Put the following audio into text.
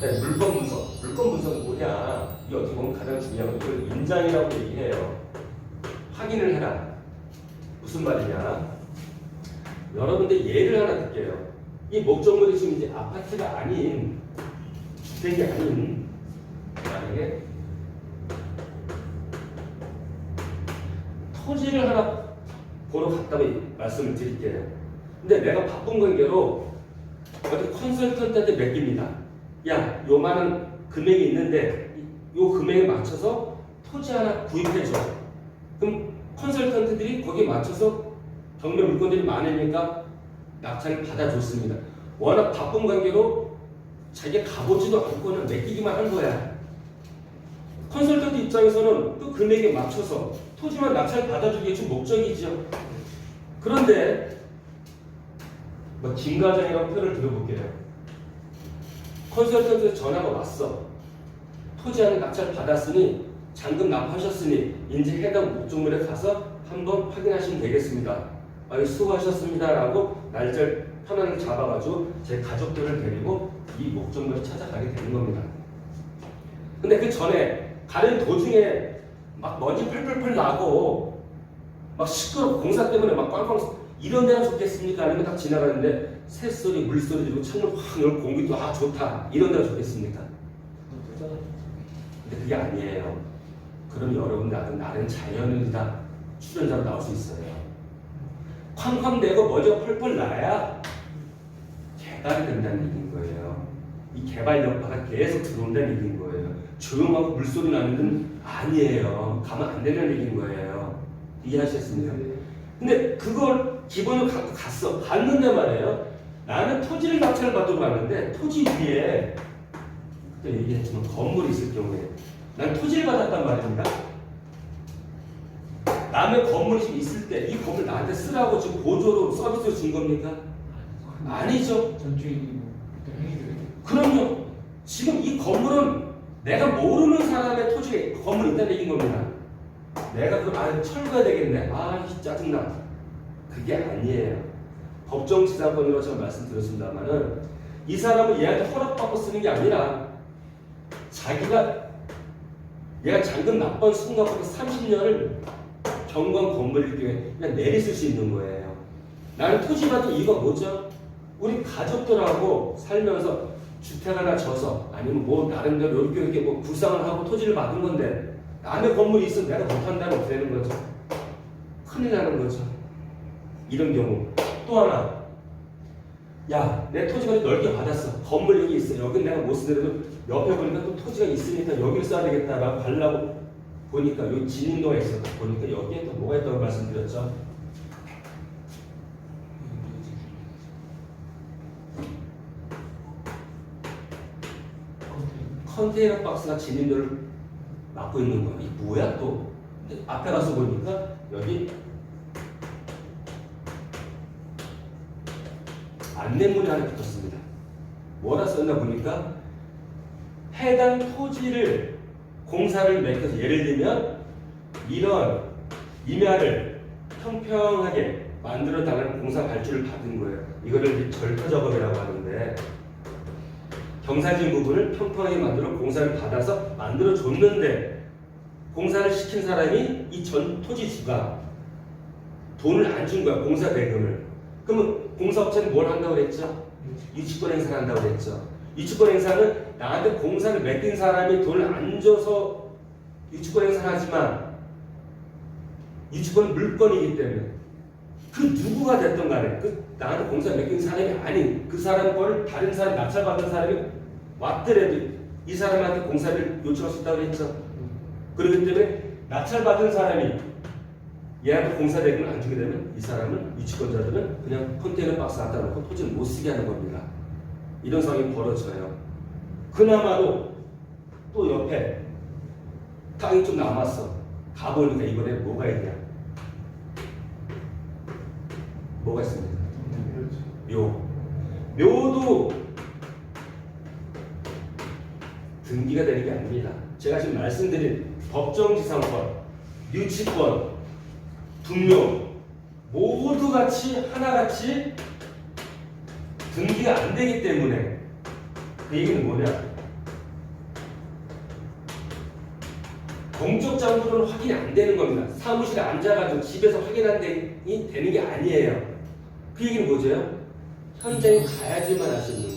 네, 물건 분석. 물건 분석은 뭐냐? 이게 어떻게 보면 가장 중요한 건 이걸 인장이라고 얘기해요. 확인을 해라. 무슨 말이냐? 여러분들 예를 하나 드릴게요. 이 목적물이 지금 이제 아파트가 아닌 주택이 아닌 만약에 토지를 하나 보러 갔다고 말씀을 드릴게요. 근데 내가 바쁜 관계로 어디 컨설턴트한테 맡깁니다. 야, 요만한 금액이 있는데 이- 요 금액에 맞춰서 토지 하나 구입해줘. 그럼 컨설턴트들이 거기에 맞춰서 경매 물건들이 많으니까 낙찰을 받아줬습니다. 워낙 바쁜 관계로 자기가 가보지도 않고는 맡기기만 한 거야. 컨설턴트 입장에서는 그 금액에 맞춰서 토지만 낙찰 받아주기 게 목적이죠. 그런데 뭐 김과장이라고 표현을 들어볼게요. 컨설턴트 전화가 왔어. 토지 하나 낙찰 받았으니 잔금 납하셨으니 이제 해당 목적물에 가서 한번 확인하시면 되겠습니다. 아유 수고하셨습니다라고 날짜를 편안을 잡아가지고 제 가족들을 데리고 이 목적물을 찾아가게 되는 겁니다. 근데 그 전에 가는 도중에 막 먼지 펄펄펄 나고 막 시끄럽고 공사 때문에 막 꽝꽝 이런 데가 좋겠습니까? 아니면 딱 지나가는데 새소리 물소리 들리고 창문 확 열고 공기도 아 좋다 이런 데가 좋겠습니까? 근데 그게 아니에요. 그럼 여러분 나는 나는 자연인이다 출연자로 나올 수 있어요. 쾅쾅 대고 먼저 펄펄 나야 개발이 된다는 얘기인 거예요. 이 개발 여파가 계속 들어온다는 얘기인 거예요. 조용하고 물소리 나는 건 아니에요. 가면 안 되는 얘기인 거예요. 이해하셨습니까? 근데 그걸 기본으로 갖고 갔어. 갔는데 말이에요. 나는 토지를 낙찰을 받으러 갔는데 토지 위에 그때 얘기했지만 건물이 있을 경우에 난 토지를 받았단 말입니다. 남의 건물이 있을 때 이 건물 나한테 쓰라고 지금 보조로 서비스로 준 겁니까? 아니죠. 그럼요. 지금 이 건물은 내가 모르는 사람의 토지에 건물이 있다는 얘기인 겁니다. 내가 그걸 아 철거해야 되겠네. 아 짜증나. 그게 아니에요. 법정지사건으로 제가 말씀드렸습니다만은 이 사람은 얘한테 허락받고 쓰는 게 아니라 자기가 얘가 잔금 납번 순간부터 30년을 경관 건물일 경우에 그냥 내리 쓸 수 있는 거예요. 나는 토지 받은 이유가 뭐죠? 우리 가족들하고 살면서 주택 하나 져서 아니면 뭐 나름대로 이렇게 이렇게 뭐 구상을 하고 토지를 받은 건데 남의 건물이 있으면 내가 못한다면 되는 거죠? 큰일 나는 거죠. 이런 경우. 또 하나. 야 내 토지가 좀 넓게 받았어. 건물 여기 있어. 여긴 내가 못 쓰더라도 옆에 보니까 또 토지가 있으니까 여기를 써야 되겠다라고 가려고 보니까 여기 진인도가 있어. 보니까 여기에 또 뭐가 있다고 말씀드렸죠? 컨테이너 박스가 진인도를 막고 있는 거야. 이 뭐야 또? 앞에 가서 보니까 여기 안내문이 하나 붙었습니다. 뭐라 썼나 보니까 해당 토지를 공사를 맡겨서 예를 들면 이런 임야를 평평하게 만들어 달라는 공사 발주를 받은 거예요. 이거를 절터 작업이라고 하는데 경사진 부분을 평평하게 만들어 공사를 받아서 만들어 줬는데 공사를 시킨 사람이 이 전 토지주가 돈을 안 준 거야 공사 대금을. 그러면 공사업체는 뭘 한다고 그랬죠? 유치권 행사를 한다고 그랬죠. 유치권 행사는 나한테 공사를 맡긴 사람이 돈을 안 줘서 유치권 행사를 하지만 유치권은 물건이기 때문에 그 누구가 됐던 간에 그 나한테 공사 맡긴 사람이 아닌 그 사람 거를 다른 사람 낙찰받은 사람이 왔더라도 이 사람한테 공사를 요청할 수 있다고 했죠. 그렇기 때문에 낙찰받은 사람이 얘한테 공사 대금을 안 주게 되면 이 사람은 유치권자들은 그냥 컨테이너 박스 갖다 놓고 토지를 못 쓰게 하는 겁니다. 이런 상황이 벌어져요. 그나마도 또 옆에 땅이 좀 남았어. 가보니까 이번에 뭐가 있냐? 뭐가 있습니까? 묘. 묘도 등기가 되는 게 아닙니다. 제가 지금 말씀드린 법정지상권, 유치권, 분명 모두 같이 하나같이 등기가 안 되기 때문에 그 얘기는 뭐냐? 공적 장부는 확인이 안 되는 겁니다. 사무실에 앉아가지고 집에서 확인이 되는 게 아니에요. 그 얘기는 뭐죠? 현장에 가야지만 할 수 있는